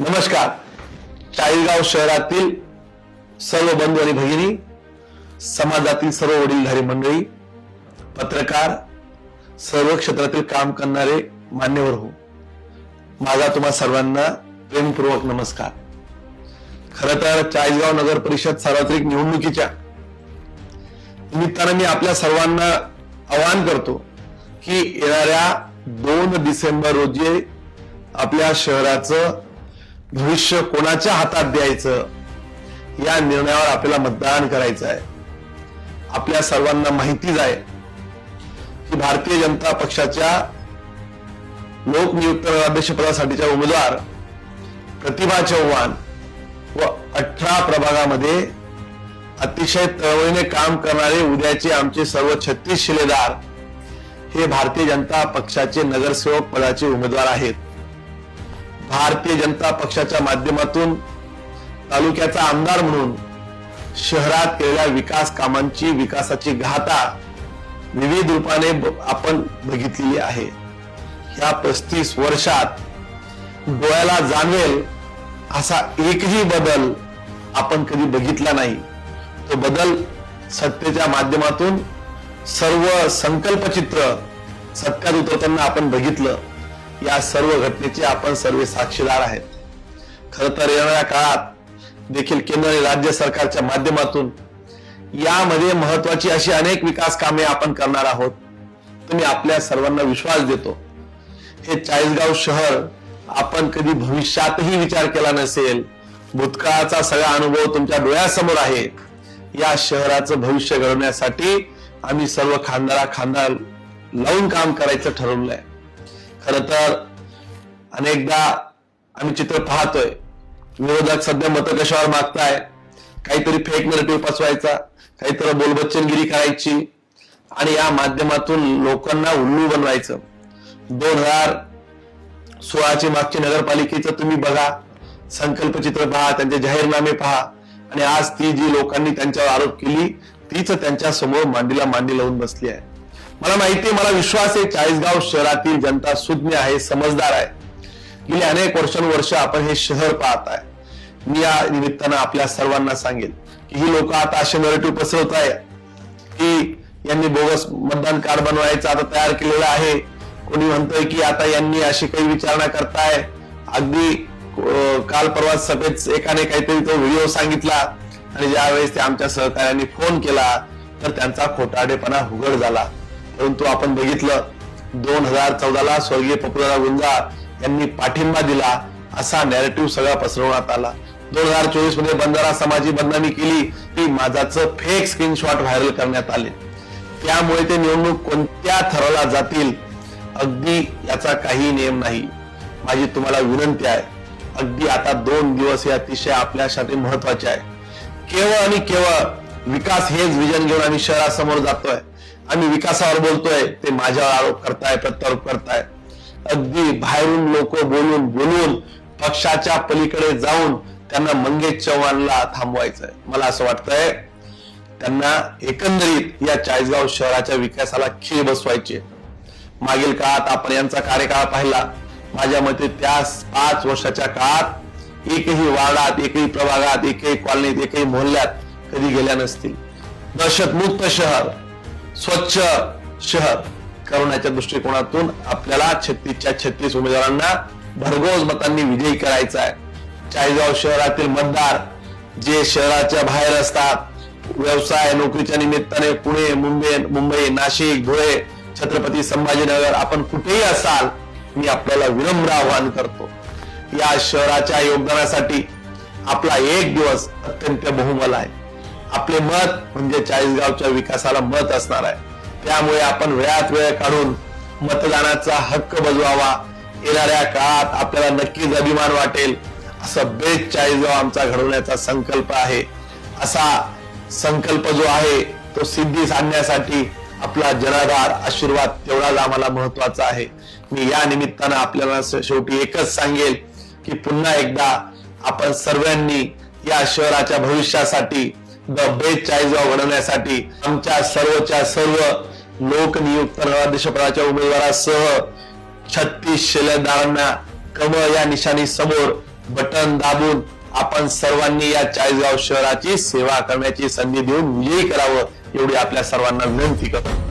नमस्कार. चाळीसगाव शहरातील सर्व बंधू आणि भगिनी समाजातील सर्व वडीलधारी मंडळी पत्रकार सर्व क्षेत्रातील काम करणारे मान्यवर हो. माझा तुम्हा सर्वांना प्रेमपूर्वक नमस्कार. खर तर चाळीसगाव नगर परिषद सार्वत्रिक निवडणुकीच्या निमित्तानं मी आपल्या सर्वांना आवाहन करतो की येणाऱ्या दोन डिसेंबर रोजी आपल्या शहराचं भविष्य कोणाच्या हातात द्यायचं? या निर्णयावर आपल्याला मतदान करायचं आहे. आपल्या सर्वांना माहितीच आहे की भारतीय जनता पक्षाच्या लोकनियुक्त अध्यक्षपदासाठीच्या उमेदवार प्रतिभा चव्हाण व अठरा प्रभागामध्ये अतिशय तळवळीने काम करणारे उद्याचे आमचे सर्व छत्तीस शिलेदार हे भारतीय जनता पक्षाचे नगरसेवक पदाचे उमेदवार आहेत. भारतीय जनता पक्षाच्या माध्यमातून तालुक्याचा आमदार म्हणून शहरात केलेल्या विकास कामांची विकासाची घाता विविध रूपाने आपण बघितलेली आहे. ह्या पस्तीस वर्षात डोळ्याला जाणवेल असा एकही बदल आपण कधी बघितला नाही. तो बदल सत्तेच्या माध्यमातून सर्व संकल्पचित्र सत्यात उतरताना आपण बघितलं. या सर्व घटनेचे आपण सर्व साक्षीदार आहेत. खर तर येणाऱ्या काळात देखील केंद्र आणि राज्य सरकारच्या माध्यमातून यामध्ये महत्वाची अशी अनेक विकास कामे आपण करणार आहोत. तुम्ही आपल्या सर्वांना विश्वास देतो. हे चाळीसगाव शहर आपण कधी भविष्यातही विचार केला नसेल. भूतकाळाचा सगळा अनुभव तुमच्या डोळ्यासमोर आहे. या शहराचं भविष्य घडवण्यासाठी आम्ही सर्व खानदारा खानदार लावून काम करायचं ठरवलंय. खर तर अनेकदा आम्ही चित्र पाहतोय. विरोधक सध्या मतं कशावर मागताय? काहीतरी फेक नेरेटिव्ह पसवायचा काहीतरी बोलबच्चनगिरी करायची आणि या माध्यमातून लोकांना उल्लू बनवायचं. दोन हजार सोळाची मागची नगरपालिकेचं तुम्ही बघा संकल्प चित्र पहा त्यांचे जाहीरनामे पहा आणि आज ती जी लोकांनी त्यांच्यावर आरोप केली तीच त्यांच्यासमोर मांडीला मांडी लावून बसली आहे. मला माहिती आहे, मला विश्वास आहे चाळीसगाव शहरातील जनता सुज्ञ आहे समजदार आहे. गेली अनेक वर्षानुवर्ष आपण हे शहर पाहत आहे. मी या निमित्तानं आपल्या सर्वांना सांगेल की ही लोक आता असे नरेटिव्ह पसरवत आहे की यांनी बोगस मतदान कार्ड बनवायचं आता तयार केलेलं आहे. कोणी म्हणतोय की आता यांनी अशी काही विचारणा करताय. अगदी काल परवा सभेत एकाने काहीतरी तो व्हिडिओ सांगितला आणि ज्यावेळेस ते आमच्या सहकार्यांनी फोन केला तर त्यांचा खोटाडेपणा उघड झाला. परंतु आपण बघितलं दोन हजार चौदाला स्वर्गीय पपुलरा गुंजार यांनी पाठिंबा दिला असा नॅरेटिव्ह सगळा पसरवण्यात आला. दोन हजार चोवीसमध्ये बंजारा समाजी बदनामी केली ती माझाचं फेक स्क्रीनशॉट व्हायरल करण्यात आले. त्यामुळे ते निवडणूक कोणत्या थराला जातील अगदी याचा काही नियम नाही. माझी तुम्हाला विनंती आहे अगदी आता दोन दिवस हे अतिशय आपल्यासाठी महत्त्वाचे आहे. केवळ आणि केवळ विकास हेच विजन घेऊन आम्ही शहरासमोर जातोय. आम्ही विकासावर बोलतोय ते माझ्यावर आरोप करताय प्रत्यारोप करताय. अगदी बाहेरून लोक बोलून बोलून पक्षाच्या पलीकडे जाऊन त्यांना मंगेश चव्हाणला थांबवायचंय. मला असं वाटतंय त्यांना एकंदरीत या चाळीसगाव शहराच्या विकासाला खीळ बसवायचे मागील काळात आपण यांचा कार्यकाळ पाहिला. माझ्या मते त्या पाच वर्षाच्या काळात एकही वार्डात एकही प्रभागात एकही कॉलनीत एकही मोहल्ल्यात कधी गेल्या नसतील. दहशतमुक्त शहर स्वच्छ शहर करण्याच्या दृष्टिकोनातून आपल्याला छत्तीसच्या छत्तीस उमेदवारांना भरघोस मतांनी विजयी करायचा आहे. चाळीसगाव शहरातील मतदार जे शहराच्या बाहेर असतात व्यवसाय नोकरीच्या निमित्ताने पुणे मुंबई मुंबई नाशिक धुळे छत्रपती संभाजीनगर आपण कुठेही असाल मी आपल्याला विनम्र आवाहन करतो. या शहराच्या योगदानासाठी आपला एक दिवस अत्यंत बहुमल आहे. आपले मत म्हणजे चाळीसगावच्या विकासाला मत असणार आहे. त्यामुळे आपण वेळात वेळ काढून मतदानाचा हक्क बजवावा. येणाऱ्या काळात आपल्याला नक्कीच अभिमान वाटेल. असं बेस्ट चाळीसगाव आमचा घडवण्याचा संकल्प आहे. असा संकल्प जो आहे तो सिद्धीस आणण्यासाठी आपला जनाधार आशीर्वाद तेवढाच आम्हाला महत्त्वाचा आहे. मी या निमित्तानं आपल्याला शेवटी एकच सांगेल की पुन्हा एकदा आपण सर्वांनी या शहराच्या भविष्यासाठी द बेस्ट घडवण्यासाठी आमच्या सर्वच्या सर्व लोकनियुक्त नगराध्यक्षपदाच्या उमेदवारासह छत्तीस शिलेदारांना कमळ या निशाणी समोर बटन दाबून आपण सर्वांनी या चाळीसगाव शहराची सेवा करण्याची संधी देऊन विजयी करावं एवढी आपल्या सर्वांना विनंती करतो.